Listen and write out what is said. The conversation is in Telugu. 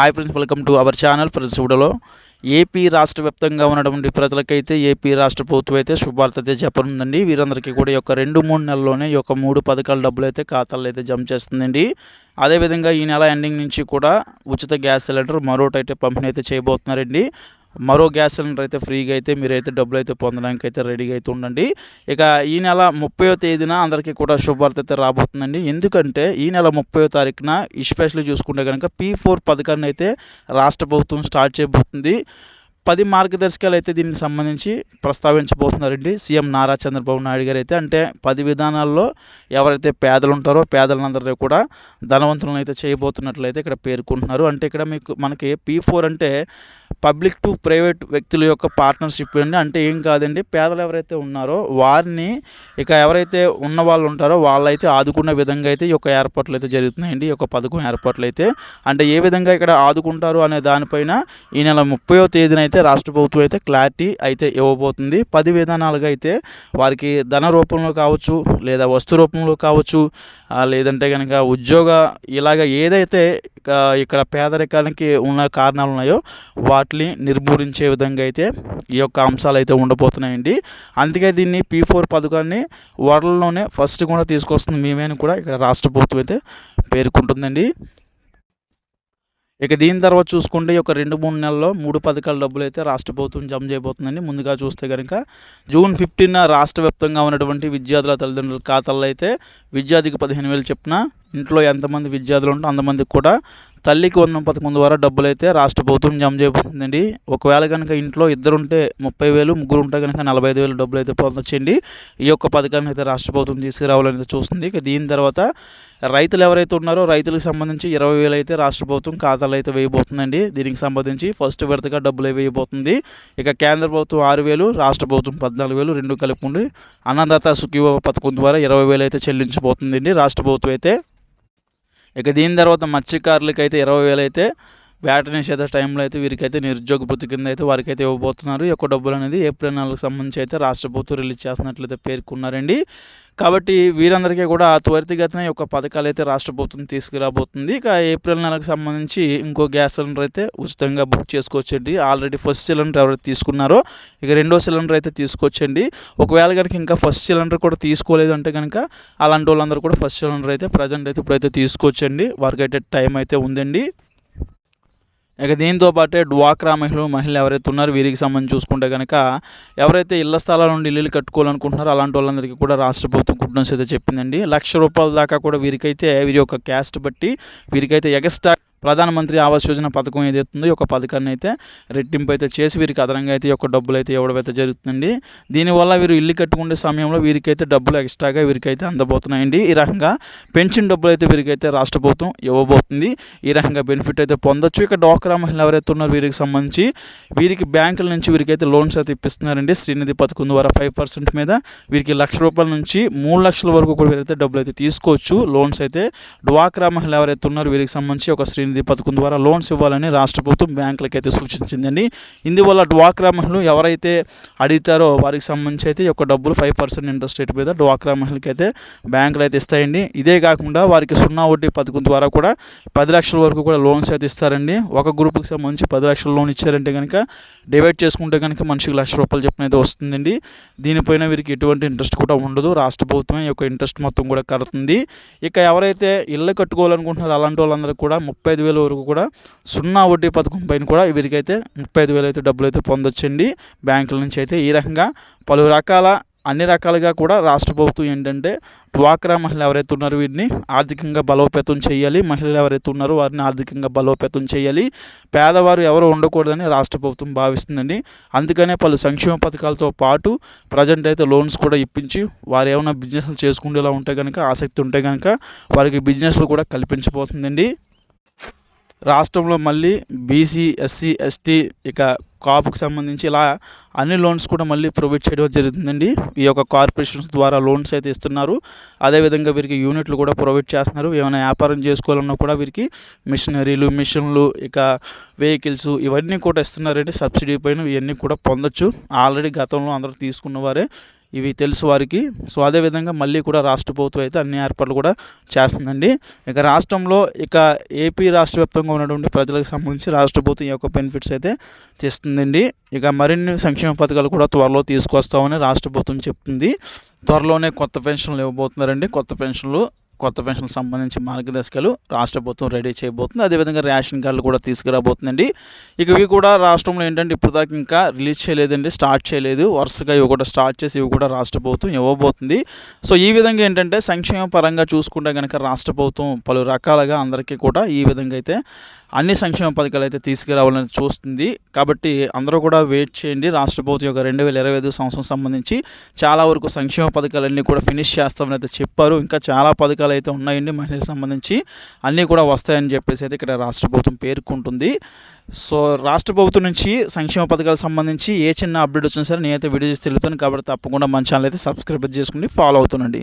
Hi friends welcome to our channel. Friends చూడలో AP రాష్ట్ర వ్యాప్తంగా ఉన్నటువంటి ప్రజలకైతే ఏపీ రాష్ట్ర ప్రభుత్వం అయితే శుభార్త అయితే చెప్పనుందండి. వీరందరికీ కూడా ఈ యొక్క రెండు మూడు నెలల్లోనే ఈ యొక్క మూడు పథకాల డబ్బులు అయితే ఖాతాల్లో అయితే జమ చేస్తుందండి. అదేవిధంగా ఈ నెల ఎండింగ్ నుంచి కూడా ఉచిత గ్యాస్ సిలిండర్ మరోటైతే పంపిణీ అయితే చేయబోతున్నారండి. మరో గ్యాస్ సిలిండర్ అయితే ఫ్రీగా అయితే మీరైతే డబ్బులు అయితే పొందడానికి అయితే రెడీగా అయితే ఉండండి. ఇక ఈ నెల ముప్పయో తేదీన అందరికీ కూడా శుభార్త అయితే రాబోతుందండి. ఎందుకంటే ఈ నెల ముప్పయో తారీఖున ఎస్పెషల్లీ చూసుకుంటే కనుక పీ ఫోర్ పథకాన్ని అయితే రాష్ట్ర ప్రభుత్వం స్టార్ట్ చేయబోతుంది. పది మార్గదర్శకాలు అయితే దీనికి సంబంధించి ప్రస్తావించబోతున్నారండి. సీఎం నారా చంద్రబాబు నాయుడు గారు అయితే అంటే పది విధానాల్లో ఎవరైతే పేదలు ఉంటారో పేదలందరినీ కూడా ధనవంతులను అయితే చేయబోతున్నట్లయితే ఇక్కడ పేర్కొంటున్నారు. అంటే ఇక్కడ మీకు మనకి పీ ఫోర్ అంటే పబ్లిక్ టు ప్రైవేట్ వ్యక్తుల యొక్క పార్ట్నర్షిప్ అండి. అంటే ఏం కాదండి పేదలు ఎవరైతే ఉన్నారో వారిని ఇక ఎవరైతే ఉన్న వాళ్ళు ఉంటారో వాళ్ళైతే ఆదుకునే విధంగా అయితే ఈ యొక్క ఏర్పాట్లు అయితే జరుగుతున్నాయండి. ఈ యొక్క పథకం ఏర్పాట్లు అయితే అంటే ఏ విధంగా ఇక్కడ ఆదుకుంటారు అనే దానిపైన ఈ నెల ముప్పయో తేదీన అయితే రాష్ట్ర ప్రభుత్వం అయితే క్లారిటీ అయితే ఇవ్వబోతుంది. పది విధానాలుగా అయితే వారికి ధన రూపంలో కావచ్చు లేదా వస్తు రూపంలో కావచ్చు లేదంటే కనుక ఉద్యోగ ఇలాగ ఏదైతే ఇక్కడ పేదరికానికి ఉన్న కారణాలు ఉన్నాయో వాటిని నిర్మూలించే విధంగా అయితే ఈ యొక్క అంశాలు అయితే ఉండబోతున్నాయండి. అందుకే దీన్ని పీ ఫోర్ పథకాన్ని వరల్డ్లోనే ఫస్ట్ కూడా తీసుకొస్తుంది మేమేని కూడా ఇక్కడ రాష్ట్ర ప్రభుత్వం అయితే పేర్కొంటుందండి. ఇక దీని తర్వాత చూసుకుంటే ఈ యొక్క రెండు మూడు నెలల్లో మూడు పథకాల డబ్బులు అయితే రాష్ట్ర ప్రభుత్వం జమ చేయబోతుందండి. ముందుగా చూస్తే కనుక జూన్ ఫిఫ్టీన్ రాష్ట్ర వ్యాప్తంగా ఉన్నటువంటి విద్యార్థుల తల్లిదండ్రుల ఖాతాల్లో అయితే విద్యార్థికి పదిహేను వేలు చెప్పిన ఇంట్లో ఎంతమంది విద్యార్థులు ఉంటే అంతమందికి కూడా తల్లికి వందనం పథకం ద్వారా డబ్బులు అయితే రాష్ట్ర ప్రభుత్వం జమ చేయబోతుందండి. ఒకవేళ కనుక ఇంట్లో ఇద్దరు ఉంటే ముప్పై వేలు ముగ్గురు ఉంటే కనుక నలభై ఐదు వేలు డబ్బులు అయితే పొందొచ్చండి. ఈ యొక్క పథకాన్ని అయితే రాష్ట్ర ప్రభుత్వం తీసుకురావాలని చూస్తుంది. ఇక దీని తర్వాత రైతులు ఎవరైతే ఉన్నారో రైతులకు సంబంధించి ఇరవై వేలు అయితే రాష్ట్ర ప్రభుత్వం ఖాతాలు అయితే వేయబోతుందండి. దీనికి సంబంధించి ఫస్ట్ విడతగా డబ్బులు వేయబోతుంది. ఇక కేంద్ర ప్రభుత్వం ఆరు వేలు రాష్ట్ర ప్రభుత్వం పద్నాలుగు వేలు రెండు కలుపుకుండి అన్నదాత సుఖీవ పథకం ద్వారా ఇరవై వేలు అయితే చెల్లించబోతుందండి. రాష్ట్ర ప్రభుత్వం అయితే ఇక దీని తర్వాత మత్స్యకారులకి అయితే ఇరవై వేలు అయితే వేట నిషేధ టైంలో అయితే వీరికైతే నిరుద్యోగ భృతి కింద అయితే వారికైతే ఇవ్వబోతున్నారు. ఈ యొక్క డబ్బులు అనేది ఏప్రిల్ నెలకు సంబంధించి అయితే రాష్ట్ర ప్రభుత్వం రిలీజ్ చేస్తున్నట్లయితే పేర్కొన్నారండి. కాబట్టి వీరందరికీ కూడా త్వరితగతిన ఈ యొక్క పథకాలు అయితే రాష్ట్ర ప్రభుత్వం తీసుకురాబోతుంది. ఇక ఏప్రిల్ నెలకు సంబంధించి ఇంకో గ్యాస్ సిలిండర్ అయితే ఉచితంగా బుక్ చేసుకోవచ్చండి. ఆల్రెడీ ఫస్ట్ సిలిండర్ ఎవరైతే తీసుకున్నారో ఇక రెండో సిలిండర్ అయితే తీసుకోవచ్చండి. ఒకవేళ కనుక ఇంకా ఫస్ట్ సిలిండర్ కూడా తీసుకోలేదు అంటే కనుక అలాంటి వాళ్ళందరూ కూడా ఫస్ట్ సిలిండర్ అయితే ప్రజెంట్ అయితే ఇప్పుడైతే తీసుకోవచ్చండి. వారికి అయితే టైం అయితే ఉందండి. ఇక దీంతో పాటే డ్వాక్రా మహిళలు మహిళలు ఎవరైతే ఉన్నారో వీరికి సంబంధించి చూసుకుంటే కనుక ఎవరైతే ఇళ్ళ స్థలాల నుండి ఇల్లు కట్టుకోవాలనుకుంటున్నారో అలాంటి వాళ్ళందరికీ కూడా రాష్ట్ర ప్రభుత్వం కుటుంబం అయితే చెప్పిందండి. లక్ష రూపాయల దాకా కూడా వీరికైతే వీరి యొక్క క్యాస్ట్ బట్టి వీరికైతే ఎగస్ట్రా ప్రధానమంత్రి ఆవాస్ యోజన పథకం ఏదైతే ఉందో ఈ యొక్క పథకాన్ని అయితే రెట్టింపు అయితే చేసి వీరికి అదనంగా అయితే ఈ యొక్క డబ్బులు అయితే ఇవ్వడమైతే జరుగుతుంది జరుగుతుందండి. దీనివల్ల వీరు ఇల్లు కట్టుకునే సమయంలో వీరికైతే డబ్బులు ఎక్స్ట్రాగా వీరికైతే అందబోతున్నాయండి. ఈ రకంగా పెన్షన్ డబ్బులు అయితే వీరికైతే రాష్ట్ర ప్రభుత్వం ఇవ్వబోతుంది. ఈ రకంగా బెనిఫిట్ అయితే పొందొచ్చు. ఇక డోక్రా మహిళలు ఎవరైతే ఉన్నారో వీరికి సంబంధించి వీరికి బ్యాంకుల నుంచి వీరికైతే లోన్స్ అయితే ఇప్పిస్తున్నారండి. శ్రీనిధి పథకం ద్వారా ఫైవ్ పర్సెంట్ మీద వీరికి లక్ష రూపాయల నుంచి మూడు లక్షల వరకు కూడా వీరైతే డబ్బులు అయితే తీసుకోవచ్చు. లోన్స్ అయితే డ్వాక్రా మహిళలు ఎవరైతే ఉన్నారో వీరికి సంబంధించి ఒక శ్రీనిధి పథకం ద్వారా లోన్స్ ఇవ్వాలని రాష్ట్ర ప్రభుత్వం బ్యాంకులకైతే సూచించిందండి. ఇందువల్ల డ్వాక్రా మహిళలు ఎవరైతే అడుగుతారో వారికి సంబంధించి అయితే ఈ యొక్క డబ్బులు ఫైవ్ పర్సెంట్ ఇంట్రెస్ట్ రేట్ మీద డ్వాక్రా మహిళకి అయితే బ్యాంకులు అయితే ఇస్తాయండి. ఇదే కాకుండా వారికి సున్నా వడ్డీ పథకం ద్వారా కూడా పది లక్షల వరకు కూడా లోన్స్ అయితే ఇస్తారండి. ఒక గ్రూప్కి సంబంధించి పది లక్షల లోన్ ఇచ్చారంటే కనుక డివైడ్ చేసుకుంటే కనుక మనిషికి లక్ష రూపాయలు చెప్పిన అయితే వస్తుందండి. దీనిపైన వీరికి ఎటువంటి ఇంట్రెస్ట్ కూడా ఉండదు. రాష్ట్ర ప్రభుత్వం ఈ యొక్క ఇంట్రెస్ట్ మొత్తం కూడా కడుతుంది. ఇక ఎవరైతే ఇల్లు కట్టుకోవాలనుకుంటున్నారో అలాంటి వాళ్ళందరూ కూడా ముప్పై ఐదు వేల వరకు కూడా సున్నా వడ్డీ పథకం పైన కూడా వీరికైతే ముప్పై ఐదు వేలు అయితే డబ్బులు అయితే పొందొచ్చండి. బ్యాంకుల నుంచి అయితే ఈ రకంగా పలు రకాల అన్ని రకాలుగా కూడా రాష్ట్ర ప్రభుత్వం ఏంటంటే డ్వాక్రా మహిళలు ఎవరైతే ఉన్నారో వీరిని ఆర్థికంగా బలోపేతం చేయాలి. మహిళలు ఎవరైతే ఉన్నారో వారిని ఆర్థికంగా బలోపేతం చేయాలి. పేదవారు ఎవరు ఉండకూడదని రాష్ట్ర ప్రభుత్వం భావిస్తుందండి. అందుకనే పలు సంక్షేమ పథకాలతో పాటు ప్రజెంట్ అయితే లోన్స్ కూడా ఇప్పించి వారు ఏమైనా బిజినెస్లు చేసుకునేలా ఉంటే కనుక ఆసక్తి ఉంటే కనుక వారికి బిజినెస్లు కూడా కల్పించబోతుందండి. రాష్ట్రంలో మళ్ళీ బీసీ ఎస్సీ ఎస్టీ ఇక కాపుకు సంబంధించి ఇలా అన్ని లోన్స్ కూడా మళ్ళీ ప్రొవైడ్ చేయడం జరుగుతుందండి ఈ యొక్క కార్పొరేషన్స్ ద్వారా లోన్స్ అయితే ఇస్తున్నారు. అదేవిధంగా వీరికి యూనిట్లు కూడా ప్రొవైడ్ చేస్తున్నారు. ఏమైనా వ్యాపారం చేసుకోవాలన్నా కూడా వీరికి మిషనరీలు మిషన్లు ఇక వెహికల్స్ ఇవన్నీ కూడా ఇస్తున్నారండి. సబ్సిడీ పైన ఇవన్నీ కూడా పొందొచ్చు. ఆల్రెడీ గతంలో అందరూ తీసుకున్న వారే ఇవి తెలుసు వారికి. సో అదేవిధంగా మళ్ళీ కూడా రాష్ట్ర ప్రభుత్వం అయితే అన్ని ఏర్పాట్లు కూడా చేస్తుందండి. ఇక రాష్ట్రంలో ఇక ఏపీ రాష్ట్ర వ్యాప్తంగా ఉన్నటువంటి ప్రజలకు సంబంధించి రాష్ట్ర ప్రభుత్వం ఈ యొక్క బెనిఫిట్స్ అయితే తెస్తుందండి. ఇక మరిన్ని సంక్షేమ పథకాలు కూడా త్వరలో తీసుకొస్తామని రాష్ట్ర ప్రభుత్వం చెప్తుంది. త్వరలోనే కొత్త పెన్షన్లు ఇవ్వబోతున్నారండి. కొత్త పెన్షన్లు కొత్త పెన్షన్లకు సంబంధించి మార్గదర్శకాలు రాష్ట్ర ప్రభుత్వం రెడీ చేయబోతుంది. అదేవిధంగా రేషన్ కార్డులు కూడా తీసుకురాబోతుందండి. ఇక ఇవి కూడా రాష్ట్రంలో ఏంటంటే ఇప్పుడు దాకా ఇంకా రిలీజ్ చేయలేదండి స్టార్ట్ చేయలేదు. వరుసగా ఇవి కూడా స్టార్ట్ చేసి ఇవి కూడా రాష్ట్ర ప్రభుత్వం ఇవ్వబోతుంది. సో ఈ విధంగా ఏంటంటే సంక్షేమ పరంగా చూసుకుంటే కనుక రాష్ట్ర ప్రభుత్వం పలు రకాలుగా అందరికీ కూడా ఈ విధంగా అయితే అన్ని సంక్షేమ పథకాలు అయితే తీసుకురావాలని చూస్తుంది. కాబట్టి అందరూ కూడా వెయిట్ చేయండి. రాష్ట్ర ప్రభుత్వం యొక్క రెండు వేల ఇరవై ఐదు సంవత్సరం సంబంధించి చాలా వరకు సంక్షేమ పథకాలన్నీ కూడా ఫినిష్ చేస్తామని అయితే చెప్పారు. ఇంకా చాలా పథకాలు అయితే ఉన్నాయండి మహిళలకు సంబంధించి. అన్నీ కూడా వస్తాయని చెప్పేసి అయితే ఇక్కడ రాష్ట్ర ప్రభుత్వం పేర్కొంటుంది. సో రాష్ట్ర ప్రభుత్వం నుంచి సంక్షేమ పథకాలకు సంబంధించి ఏ చిన్న అప్డేట్ వచ్చినా సరే నేనైతే వీడియో చేసి తెలుపుతాను. కాబట్టి తప్పకుండా మన ఛానల్ అయితే సబ్స్క్రైబ్ చేసుకుని ఫాలో అవుతానండి